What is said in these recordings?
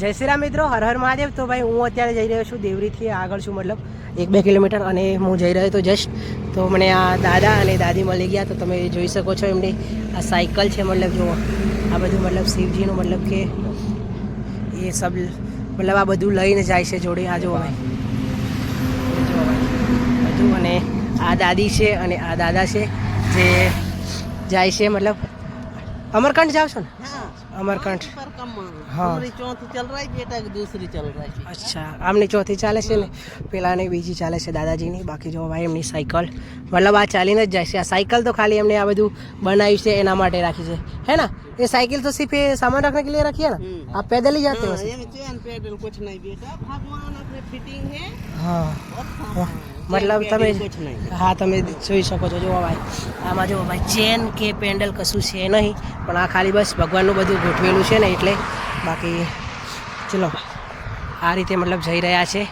જય શ્રી રામ મિત્રો, હર હર મહાદેવ. તો ભાઈ, હું અત્યારે જઈ રહ્યો છું દેવરીથી આગળ છું, મતલબ એક બે કિલોમીટર, અને હું જઈ રહ્યો તો જસ્ટ તો મને આ દાદા અને દાદી મળી ગયા, તો તમે જોઈ શકો છો એમની આ સાયકલ છે, મતલબ જુઓ. આ બધું મતલબ શિવજીનું મતલબ કે એ સબ, મતલબ આ બધું લઈને જાય છે જોડે, આ જુઓ ભાઈ બધું, અને આ દાદી છે, અને આ દાદા છે, જે જાય છે, મતલબ અમરકંઠ જાવ છો ને हाँ અમરકંઠ पर कम हाँ। हमारी चौथी चल रहा है बेटा की दूसरी चल रहा है અચ્છા આમની ચોથી ચાલે છે ને પેલાની બીજી ચાલે છે દાદાજીની બાકી જો ભાઈ એમની સાયકલ મતલબ આ ચાલીને જ જાય છે આ સાયકલ તો ખાલી એમને આ બધું બનાવ્યું છે એના માટે રાખી છે હે ના ये साइकिल तो सिर्फ ये सामान रखने के लिए रखी है ना हम्म। आप पैदल ही जाते हो हाँ, ये में चैन पेडल कुछ नहीं बेटा भगवान अपने फिटिंग है હા और हाँ, મતલબ તમે હા તમે જોઈ શકો છો. જોવા ભાઈ આમાં જોવા ભાઈ ચેન કે પેન્ડલ કશું છે નહીં પણ આ ખાલી બસ ભગવાનનું બધું ગોઠવેલું છે ને એટલે બાકી ચલો આ રીતે મતલબ જઈ રહ્યા છે.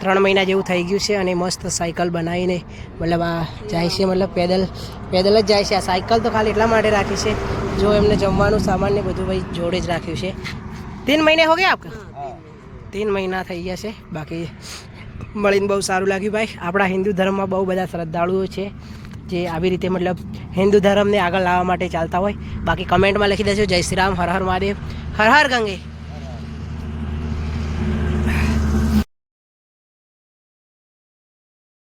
ત્રણ મહિના જેવું થઈ ગયું છે અને મસ્ત સાયકલ બનાવીને મતલબ આ જાય છે મતલબ પેદલ પેદલ જ જાય છે. આ સાયકલ તો ખાલી એટલા માટે રાખી છે જો એમને જમવાનું સામાન ને બધું ભાઈ જોડે જ રાખ્યું છે. ત્રણ મહિને હો ગયા આપકા? તીન મહિના થઈ ગયા છે. બાકી મળીને બહુ સારું લાગ્યું ભાઈ. આપણા હિન્દુ ધર્મમાં બહુ બધા શ્રદ્ધાળુઓ છે, જે આવી રીતે મતલબ હિન્દુ ધર્મને આગળ લાવવા માટે ચાલતા હોય. બાકી કમેન્ટમાં લખી દેજો. જય શ્રી રામ, હર હર મહાદેવ, હર હર ગંગે.